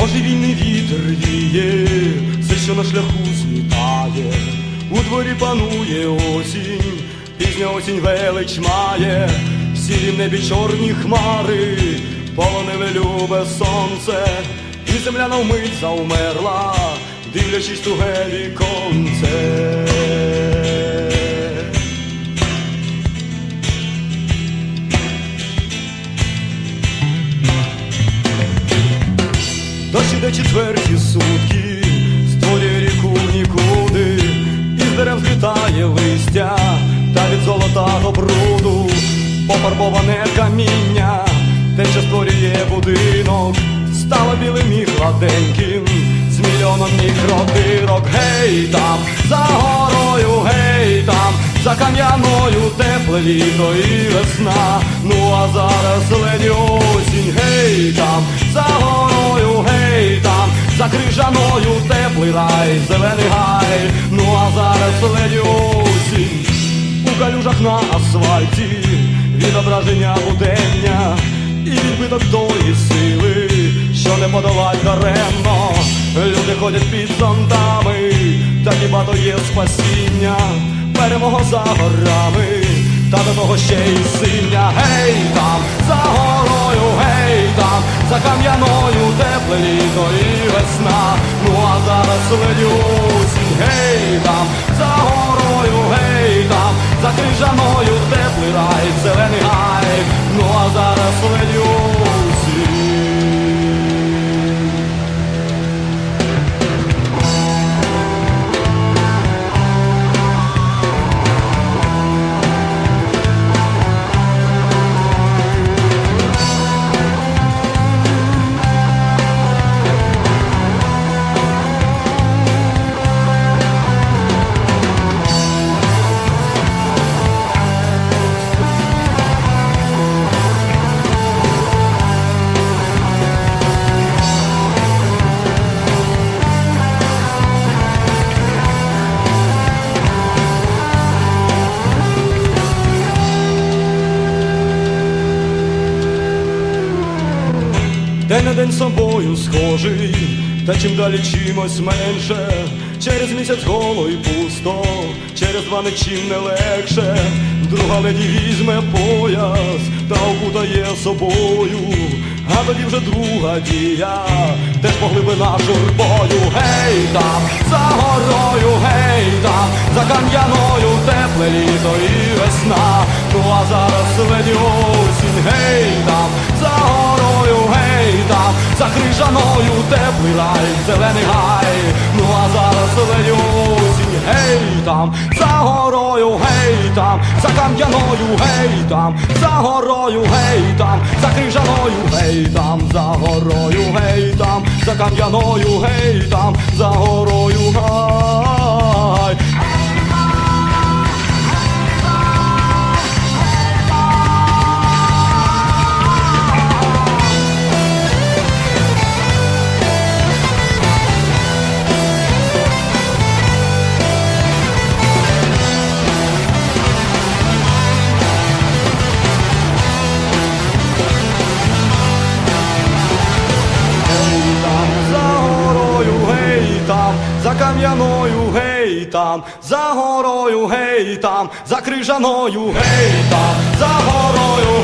Божевільний вітер віє, все, що на шляху змітає, у дворі панує осінь, пізня осінь велич має, сірі в небі чорні хмари, полонили любе сонце, і земля навмить заумерла, дивлячись туге віконце. Іде четверті сутки, створює ріку в нікуди, із дерев злітає листя, та від золотого бруду, пофарбоване каміння, те, що створює будинок, стало білим і гладеньким, з мільйоном мікродирок. Гей там, за горою, гей там, за кам'яною тепле літо і весна. Ну а зараз за крижаною теплий рай, зелений гай. Ну а зараз ледь осінь, у калюжах на асфальті, відображення будення і відбиток тої сили, що не подолать даремно. Люди ходять під зонтами, та хіба то є спасіння, перемога за горами, та до того ще й синя. Гей там, за гей там, за кам'яною тепле літо і весна. Ну а зараз осінь, гей там, за горою, гей там, за крижаною День собою схожий, та чим далі чимось менше, через місяць голо і пусто, через два нічим не легше, друга леді візьме пояс та окутає собою, а тоді вже друга дія, теж поглибина журбою, за крижаною теплий рай, зелений гай, ну а зараз осінь, гей там, за горою, гей там, за кам'яною, гей там, за горою, гей там, за крижаною, гей там, за горою, гей там, за кам'яною, гей там, за горою, гай. За кам'яною, гей там, за горою, гей там, за крижаною, гей там, за горою.